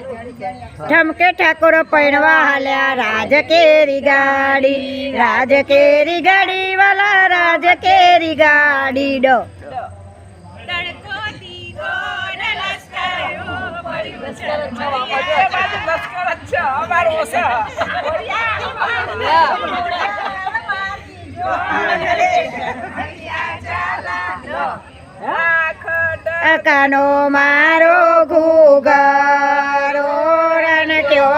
ઠમકે ઠાકોર પૈણવા હાલ્યા રાજ કેરી ગાડી રાજ કેરી ગાડી વાલા રાજ કેરી ગાડી ડો. કાનો મારો રણ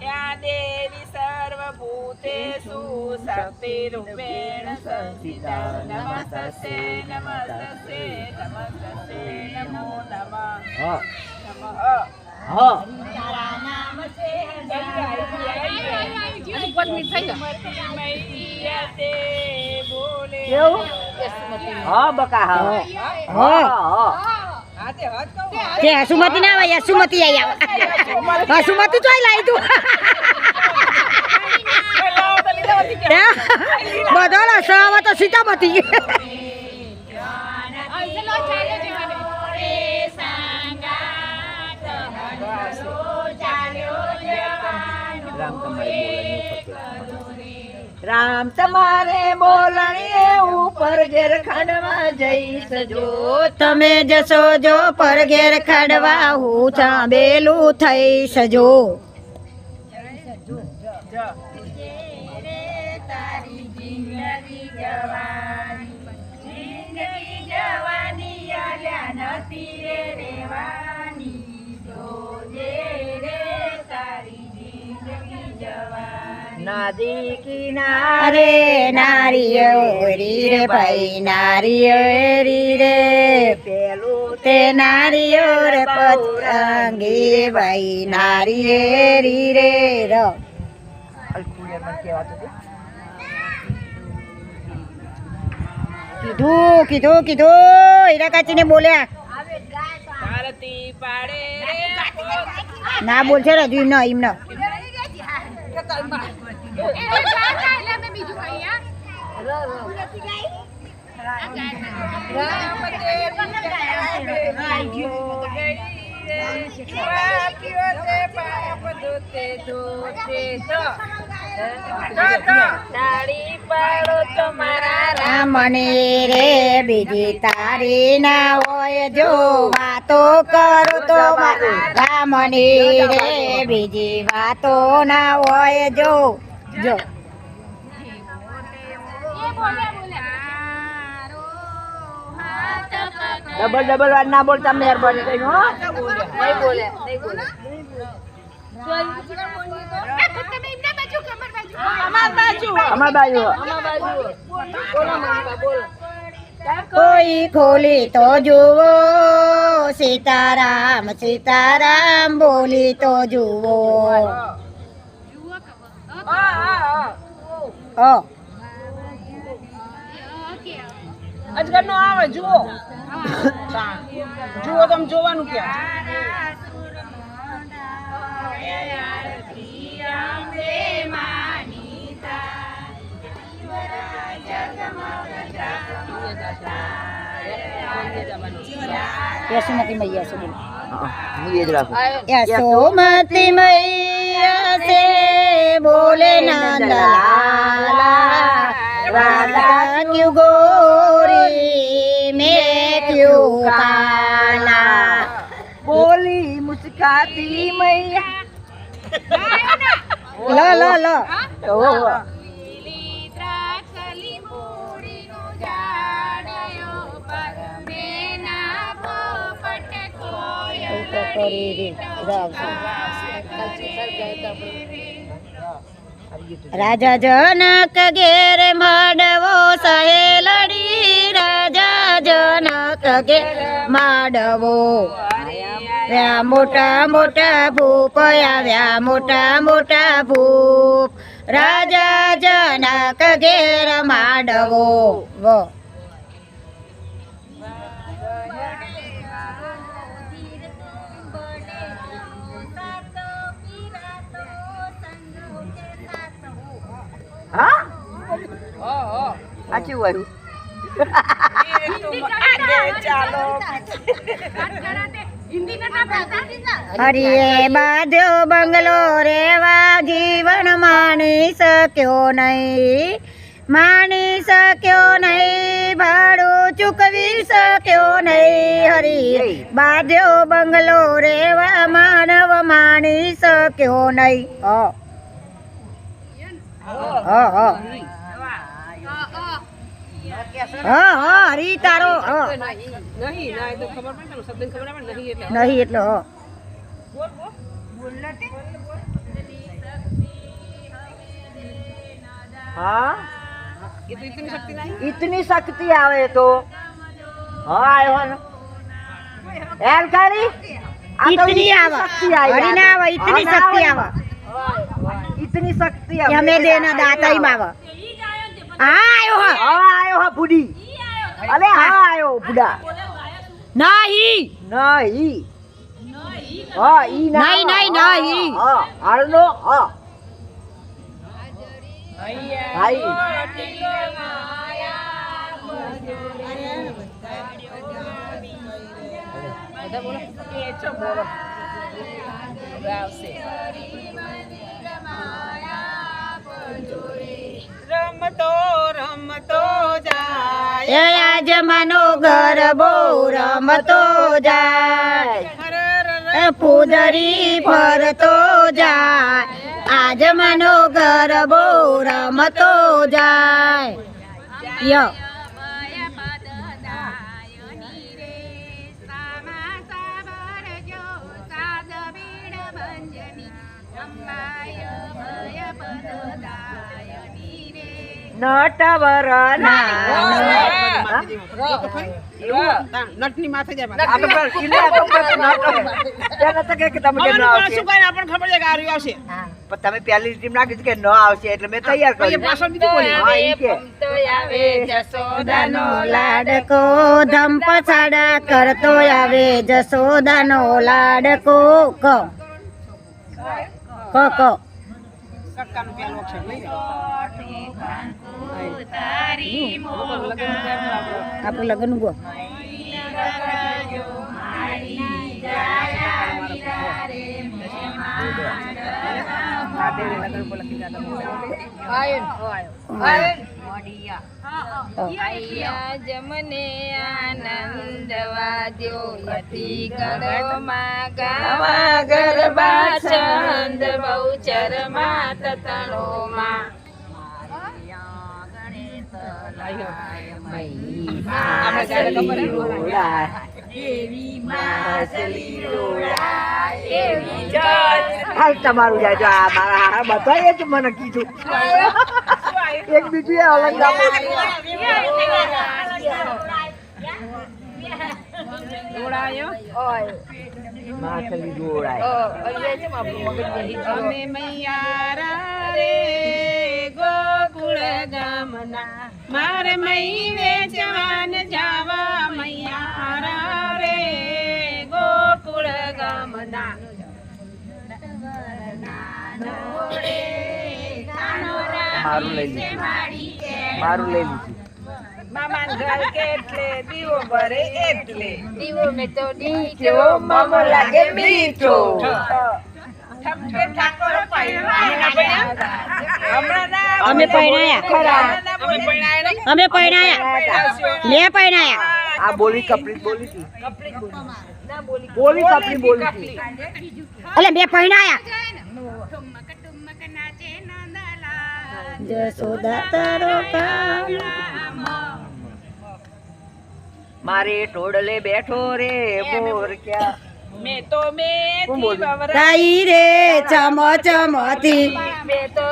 યા દેવી સર્વભૂતેષુ શક્તિરૂપેણ સંસ્થિતા નમસ્તે નમસ્તે નમસ્તે નમો નમઃ નમઃ મૈયા તે બોલે હા બકા હા હો તે હસુમતી ના ભાઈ સુમતી આવ. હસુમતી ચોઈ તું. બધો લસો તો સીતામતી રામ તમારે બોલણીએ ઉપર ઘેર ખાડવા જઈશ. જો તમે જશો જો પર ઘેર ખાડવા, હું ચાંબેલું થઈશ. જો નદી કિનારે નારીઓ રી રે ભાઈ નારીઓ રે. પેલું તે નારીઓ રે પતંગી ભાઈ નારીએ રે. ર. કીધું કીધું કીધું હીરા કાચીને બોલ્યા. પાડે રે ના બોલશે ને હજુ એમને એમને પાડો તમારા રામને રે બીજી તારી ના હોય જો વાતો કરું તો રામની રે બીજી વાતો ના હોય જો. જો. ડબલ ડબલ વાર ના બોલતા મહેરબાની કઈ હો. નહીં બોલે. નહીં બોલે. અમાર બાજુ. કોઈ ખોલી તો જુઓ સીતારામ સીતારામ બોલી તો જુઓ. અજગર નો આવે જુઓ. જુઓ તમે જોવાનું ક્યાં? યશુમતી મૈયા છે બોલો હું એ જ રાખું યશોમતી મૈયા સે બોલે નંદલાલા રાધા ક્યુ ગોરી મેં ક્યુ કાલા બોલી મુસ્કાતી ઓહો રાજા જનક ઘેર માડવો સહેલડી, રાજા જનક ઘેર માંડવો. આવ્યા મોટા મોટા ભૂપ આવ્યા મોટા મોટા ભૂપ. રાજા જનક ઘેર માંડવો. આ કેવું આવ્યું એ તુમ હરિએ બાંધ્યો બંગલો રેવા જીવન માણી શક્યો નહીં. માણી શક્યો નહીં ભાડું ચૂકવી શક્યો નહીં. હરિએ બાંધ્યો બંગલો રેવા માનવ માણી શક્યો નહીં હ હ. હ. હા હા હરી તારો હા. એટલે. ઇતની શક્તિ આવે તો? હા કરી આ આવે. ના આવે ઇતની શક્તિ આવે. ઇતની શક્તિ આવે. અમે દેના દાતાઈ આવે. હા આયો હા. હા આયો હા બુડી અલે હા આયો બુડા નહીં. નહીં. હા ઈ ના નહીં નહીં હા હાલનો હા. ભાઈ રમતો રમતો જાય. આજ મનો ગરબો રમતો જાય. પૂજરી ફરતો જાય. આજ મનો ગરબો રમતો જાય. યો ન નટની તમે પહેલી ટીમ ના કીધું કે ન આવશે એટલે મેં તૈયાર કર્યું પાછળ બીજું બોલ્યું હા કે જસોદાનો લાડકો ધમ પછાડા કરતો આવે લાડકો ક ક ક. કક્કાનું પેલું અક્ષર લઈ આપણે લગ્ન ગો જમને આનંદવા દો યતિ ગળોમાં ગાવા ગરબા છંદ બહુચર ચરમા તણોમાં આપણે ગાડે ખબર હે? હાલ તમારું જાય જો આ મારા હારા બધાએ જ મને કીધું એક બીજું એ અલગ ના જોડાયો માથલી જોડાય અમે મૈયારા રે ગોકુળ ગામના. મારે મહી વેચવાન જાવા મૈયારા રે ગોકુળ ગામના. મારું લઈ લીધું. મારું લઈ લીધું. મામાન ઘર કેટલે? દીવો ભરે એટલે. દીવો મેં તો કેવો મામો લાગે મીઠો. ઠપકે ઠાકોર પૈણવાયા. હમણાં અમે પરણાયા અમે પરણાયા મેં પૈણાયા. આ બોલી કપડી બોલી હતી બોલી કપડી બોલી હતી એટલે મેં પૈણાયા. જસોદા તારો કામ મારે ટોડલે બેઠો રે મોર ક્યાં? મેં તો? વવરા- તાઈ રે ચમ મેં તો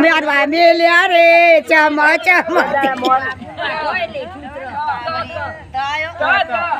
મેરવા મેલ્યા રે ચમ તો-